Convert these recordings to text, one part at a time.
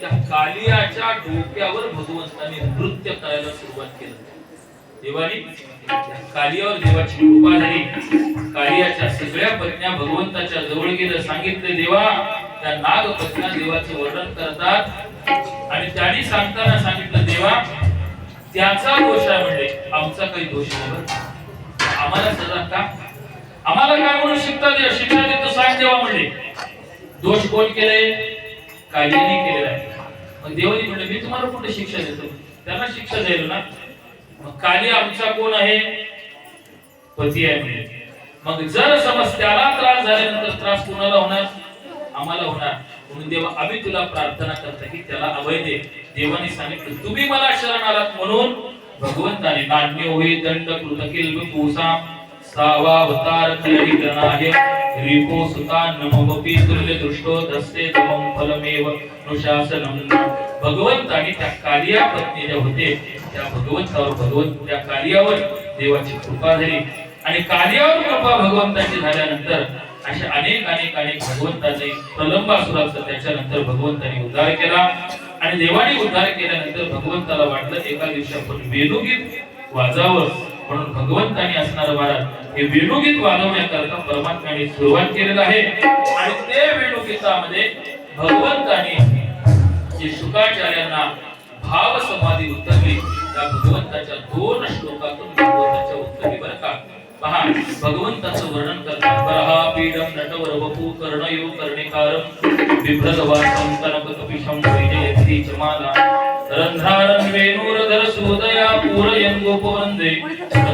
त्या कालियाच्या डोक्यावर भगवंतांनी नृत्य करायला सुरुवात केलं. देवानी कालियावर देवाची कृपा झाली. कालियाच्या सगळ्या पत्न्या भगवंताच्या जवळ गेलं सांगितले देवा त्या नाग पत्न्या देवाचे वर्णन करतात. आणि त्यांनी सांगताना सांगितलं देवा त्याचा दोष आहे म्हणजे आमचा काही दोष नाही आम्हाला सजा का? आम्हाला काय म्हणून शिकता शिकता देतो सांग देवा म्हणजे दोष कोण केले कायद्याने केलेला आहे मग देवाने म्हणलं मी तुम्हाला कुठे शिक्षा देतो? त्यांना शिक्षा द्यायला ना. मग काली आमचा कोण आहे? पती आहे म्हणजे मग जर समज त्याला त्रास झाल्यानंतर त्रास कोणाला होणार? आम्हाला होणार. म्हणून देवा आम्ही तुला प्रार्थना करता की त्याला अभय दे. देवाने सांगितलं तुम्ही मला शरण आलात म्हणून भगवंताने नाट्य होई दंड कृतकिल पोसा सावावतार खलरी गणाय रिपो सुता नमोपी तुल्य दृष्टो दस्ते तमं फलमेव अनुशासनं भगवंत आणि त्या कालिया पत्नी ज्या होते त्या भगवंतावर भगवंत त्या कार्यावर देवाची कृपा झाली. आणि कार्यावर कृपा भगवंताची झाल्यानंतर अशा अनेक अनेक अनेक भगवंताने प्रलंबासुराचा त्याच्यानंतर भगवंताने उद्धार केला. आणि देवाने उद्धार केल्यानंतर भगवंताला वाटलं एका दिवशी आपण वेणुगीत वाजावं. म्हणून भगवंताने असणारं महाराज हे वेणुगीत वाजवण्याकरता परमात्म्याने सुरुवात केलेलं आहे. आणि ते वेणुगीतामध्ये भगवंताने जे शुकाचार्यांना भाव समाधी उतरली त्या भगवंताच्या दोन श्लोकातून भगवंताच्या उत्तरी बरं का? पहा भगवंताचं वर्णन करतात बरहा पीडम नटवर वपू कर्णयो कर्णिकारम बिभ्रत वासम कनपत पिशम वैजयत्री चमाला रंध्रारं वेणूरधर सुदया पूरयन्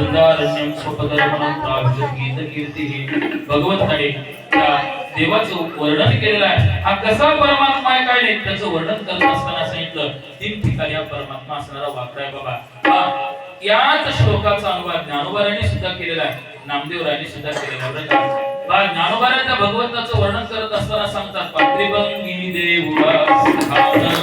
गोपवन्दे वृंदारण्यं स्वपदर्मणं प्राभिषगीत कीर्तिः भगवंताने त्या देवाचं वर्णन केलेलं आहे. हा कसा परमात्मा आहे काय नाही त्याचं वर्णन करत असताना सांगितलं तीन ठिकाणी हा परमात्मा असणारा वाक्य आहे बाबा. हा याच श्लोकाचा अनुवाद ज्ञानोबारांनी सुद्धा केलेला आहे. नामदेवरांनी सुद्धा केलेला आहे. बरं का? भगवंताचं वर्णन करत असताना सांगतात पात्रिभंगी देवा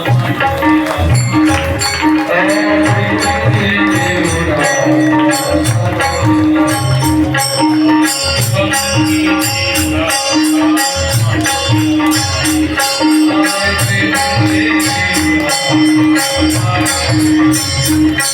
याच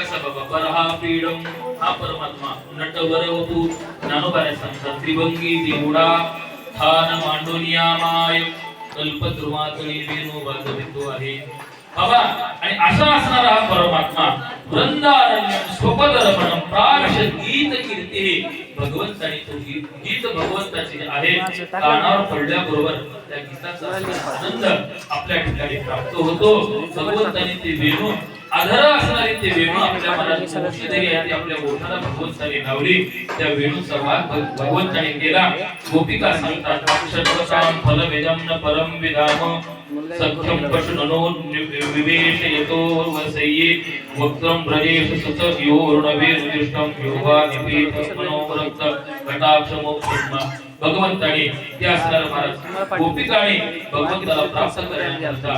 कसा बाबा? बरहा पीडम हा परमात्मा. नटवर वपू ज्ञानोबारांनी सांगतात त्रिभंगी देवडा थान मांडोनिया माय कल्पद्रुमातली वेणू वाजवितो आहे. बाबा आणि असा असणारा हा परमात्मा वृंदारण्य स्वपदरमणम प्राश गीत कीर्ती भगवंताने तो गीत गीत भगवंताचे जे आहे कानावर पडल्याबरोबर त्या गीताचा आनंद आपल्या ठिकाणी प्राप्त होतो. भगवंताने ते वेणू आधार ते वेणू आपल्या मनात औषधी आहे. ती आपल्या ओठाला भगवंताने लावली. त्या वेणूचा वाद भग- भगवंताने केला. गोपिका सांगतात षट्वसाम फल वेदम न परम विधाम सख्यम पशुननो विवेश यतो वसय्ये वक्त्रम ब्रजेश सुत योर्णवे रुदिष्टम योगा निपीत मनोरक्त कटाक्ष मोक्षमा भगवंताने ते असणारा महाराज गोपिकाने भगवंताला प्राप्त करण्याकरता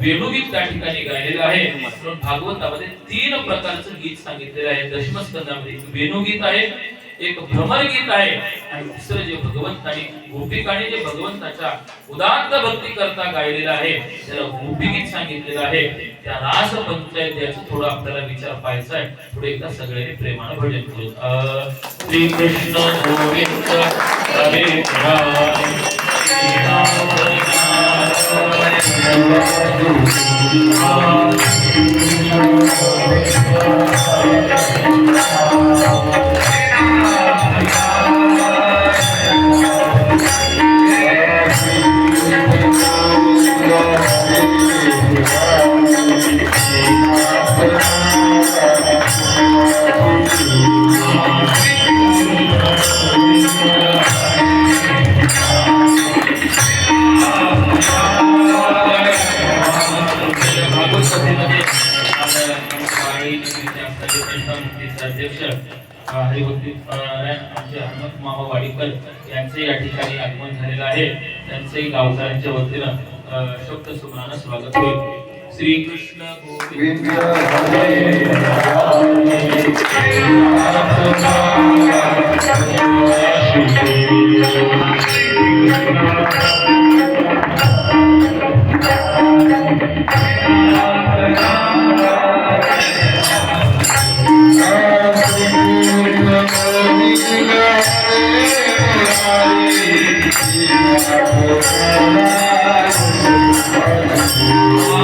वेणुगीत त्या ठिकाणी गायलेलं आहे. म्हणून भागवतामध्ये तीन प्रकारचं गीत सांगितलेलं आहे. दशमस्कंदामध्ये एक वेणुगीत आहे एक भ्रमर गीत आहे आणि दुसरं जे भगवंताने गोपिकाने जे भगवंताच्या उदात्त भक्ती करता गायलेलं आहे त्याला गोपीगीत सांगितलेलं आहे. त्या रास पंचायत याचा थोडा आपल्याला विचार पाहायचा आहे. पुढे एकदा सगळ्यांनी प्रेमानं भजन करू. अं, श्री कृष्ण गोविंद हरे राम श्री यांचे गावकऱ्यांच्या वतीनं शब्द सुमनानं स्वागत होईल. श्री कृष्ण गोविंद Thank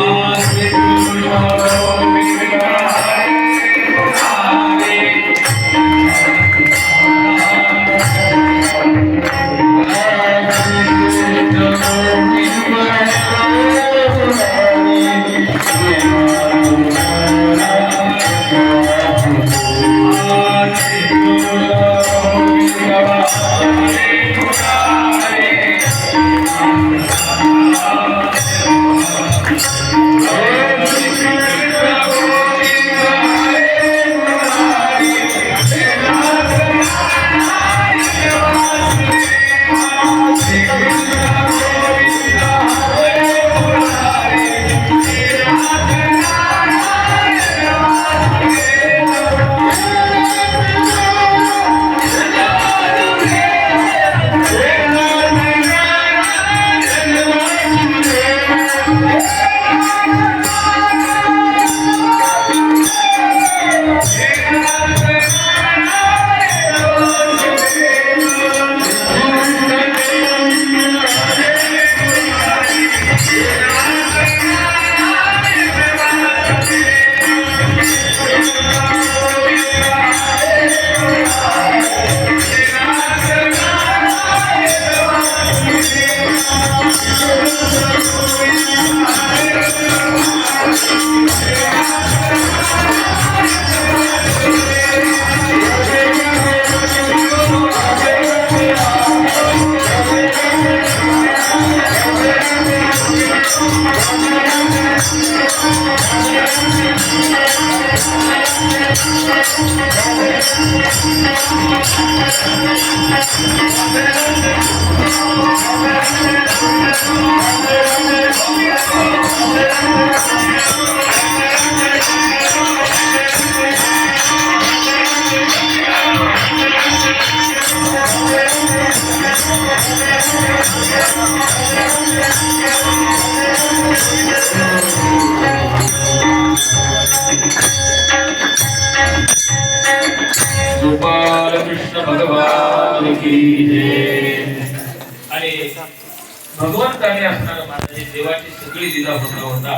भगवंताने असणारा महाराज देवाची सगळी लीला होता होता.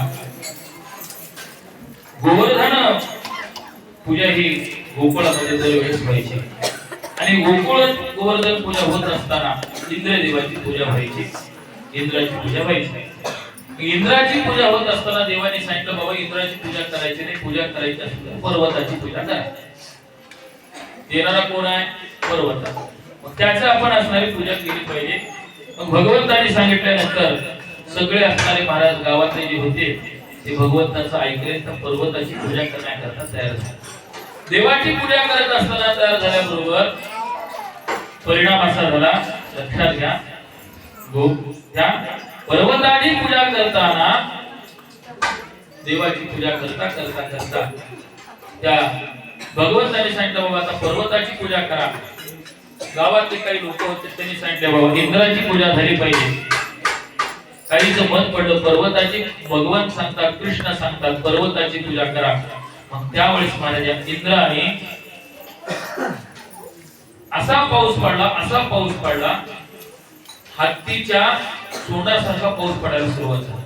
गोवर्धन पूजा ही गोकुळामध्ये दरवेळेस व्हायची. आणि गोकुळ गोवर्धन पूजा होत असताना इंद्रदेवाची पूजा व्हायची. इंद्राची पूजा व्हायची. इंद्राची पूजा होत असताना देवाने सांगितलं बाबा इंद्राची पूजा करायची नाही पूजा करायची असेल पर्वताची पूजा करायची देणारा कोण आहे? पर्वता. मग त्याचं आपण असणारी पूजा केली पाहिजे. मग भगवंताने सांगितल्यानंतर सगळे असणारे महाराज गावातले जे होते ते भगवंताचं ऐकले तर पर्वताची पूजा करण्याकरता तयार झाले. देवाची पूजा करत असताना तयार झाल्याबरोबर परिणाम असा झाला लक्षात घ्या. त्या पर्वताची पूजा करताना देवाची पूजा करता करता करता. त्या भगवंताने सांगितलं बाबा आता पर्वताची पूजा करा. गावातले काही लोक होते त्यांनी सांगितले बाबा इंद्राची पूजा झाली पाहिजे. काहीच मत पडलं पर्वताची भगवान सांगतात कृष्ण सांगतात पर्वताची पूजा करा. मग त्यावेळेस महाराजा इंद्राने असा पाऊस पडला असा पाऊस पडला हत्तीच्या सोंडासारखा पाऊस पडायला सुरुवात झाली.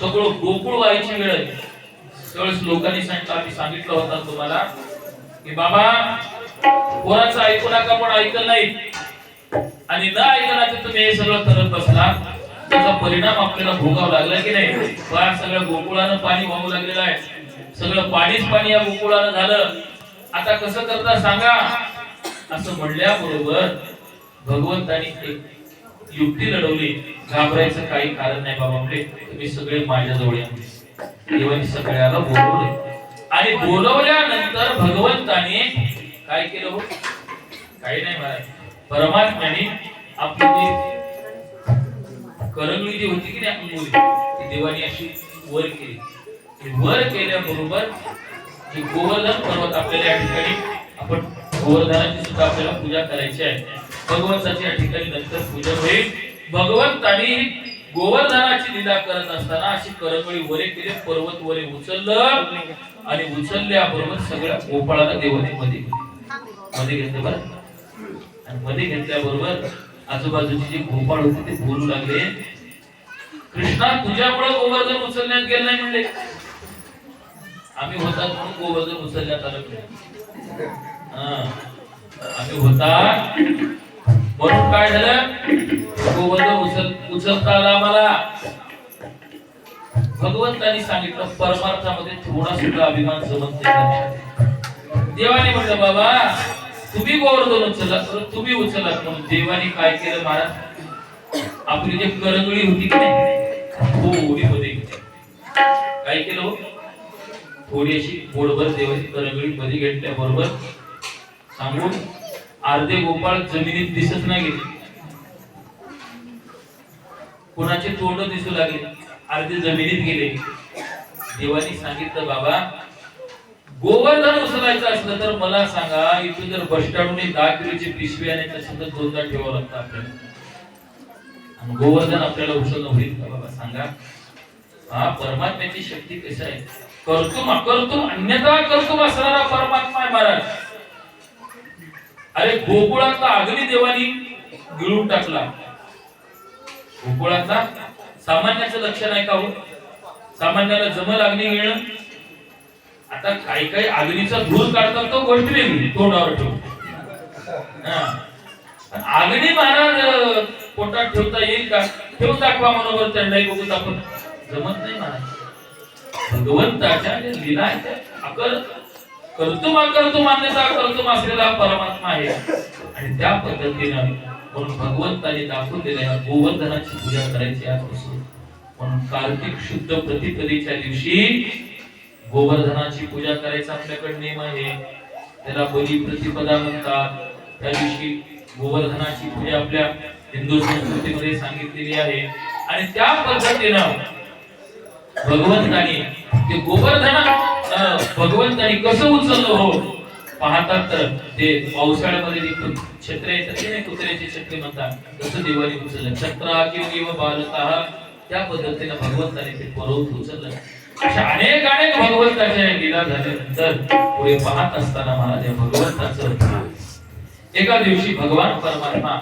सगळं गोकुळ व्हायची वेळ त्यावेळेस लोकांनी सांगितलं आम्ही सांगितलं होतं तुम्हाला की बाबा कोणाचं ऐकू नका पण ऐकलं नाही. आणि न ऐकण्याचं तुम्ही हे सगळं करत बसला त्याचा परिणाम आपल्याला भोगावा लागला की नाही? फार सगळं गोकुळानं पाणी वाहू लागलेलं आहे. सगळं पाणीच पाणी या गोकुळानं झालं. आता कसं करता सांगा? असं म्हणल्याबरोबर भगवंतानी एक युक्ती लढवली. घाबरायचं काही कारण नाही बाबा म्हणजे तुम्ही सगळे माझ्याजवळ या. सगळ्याला बोलवले आणि बोलवल्यानंतर भगवंताने काय केलं हो? काही नाही महाराज परमात्म्याने आपली जी करंगळी जी होती की नाही आपली ती देवानी अशी वर केली. वर केल्याबरोबर जी गोवर्धन पर्वत आपल्याला या ठिकाणी आपण गोवर्धनाची सुद्धा आपल्याला पूजा करायची आहे. भगवंताची या ठिकाणी नंतर पूजा होईल. भगवंतानी गोवर्धनाची लीला करत असताना अशी करंगळी वरे केले पर्वत वरे उचललं आणि उचलल्याबरोबर सगळ्या गोपाळाला देवाने मध्ये घेतलं. बरं आणि मध्ये घेतल्याबरोबर आजूबाजूची जी गोपाळ होती ते बोलू लागले. कृष्णा तुझ्यामुळे गोवर्धन उचलण्यात गेलं नाही म्हणले. आम्ही होतात म्हणून गोवर्धन उचलण्यात आलं नाही. आम्ही होता म्हणून काय झालं? गोवर्धन उचल उचलता आला आम्हाला. भगवंतानी सांगितलं परमार्थामध्ये थोडा सुद्धा अभिमान जमत नाही देवाने म्हटलं बाबा तुम्ही गोवर्धन उचलला तर तुम्ही उचलला म्हणून देवाने काय केलं महाराज? आपली जे करंगळी होती की नाही? हो, थोडी मध्ये काय केलं हो? थोडी अशी पोटभर देवाची करंगळी मध्ये घेतल्याबरोबर सांगून अर्धे गोपाळ जमिनीत दिसत नाही गेले. कोणाचे तोंड दिसू लागले? अर्धे जमिनीत गेले. देवानी सांगितलं बाबा गोवर्धन उचलायचं असलं तर मला सांगा इथून जर बस स्टँडहून दहा किलोची पिशवी आणि असेल तर दोनदा ठेवावं लागतं आपल्याला. आणि गोवर्धन आपल्याला उचलणं होईल का बाबा? सांगा. हा परमात्म्याची शक्ती कशी आहे? कर्तुम अकर्तुम अन्यथा कर्तुम असणारा परमात्मा आहे महाराज. अरे गोकुळातला अग्नी देवानी गिळून टाकला. गोकुळातला सामान्याचं लक्षण आहे का हो? सामान्याला जमल अग्नी गिळणं आता काही काही अग्नीचा धूर काढतात तो गोष्ट म्हणजे तोंडावर ठेवून. अग्नी महाराज पोटात ठेवता येईल का? ठेवून दाखवा मनोबर त्यांनाही बघूत आपण जमत नाही महाराज. भगवंताच्या ज्या लीला अकर कर्तुम अकर्तुम मान्यता कर्तुम असलेला परमात्मा आहे. आणि त्या पद्धतीनं म्हणून भगवंताने दाखवलेल्या या गोवर्धनाची पूजा करायची आजपासून म्हणून कार्तिक शुद्ध प्रतिपदेच्या दिवशी गोवर्धनाची पूजा करायचा आपल्याकडे नेम आहे. त्याला बली प्रतिपदा म्हणतात. त्या दिवशी गोवर्धनाची पूजा आपल्या हिंदू संस्कृतीमध्ये सांगितलेली आहे. आणि त्या पद्धतीनं भगवंतानी ते गोवर्धन भगवंतानी कसं उचललं हो? पाहतात तर ते पावसाळ्यामध्ये छत्र कु- छत्रे येतात ते नाही छत्री म्हणतात. तसं दिवाळी उचललं. छत्रा किंवा बालका त्या पद्धतीनं भगवंताने ते परवत उचललं. अशा अनेक अनेक भगवंताच्या लीला झाल्यानंतर पुढे पाहत असताना महाराज भगवंताच एका दिवशी भगवान परमात्मा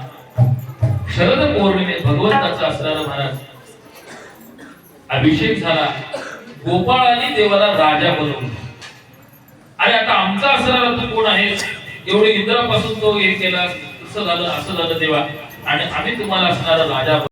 शरद पौर्णिमेत भगवंताचा असणारा महाराज अभिषेक झाला. गोपाळाने देवाला राजा बनवलं अरे आता आमचा असणारा तू कोण आहे एवढे इंद्रापासून तो हे केला असं झालं असं झालं देवा. आणि आम्ही तुम्हाला असणारा राजा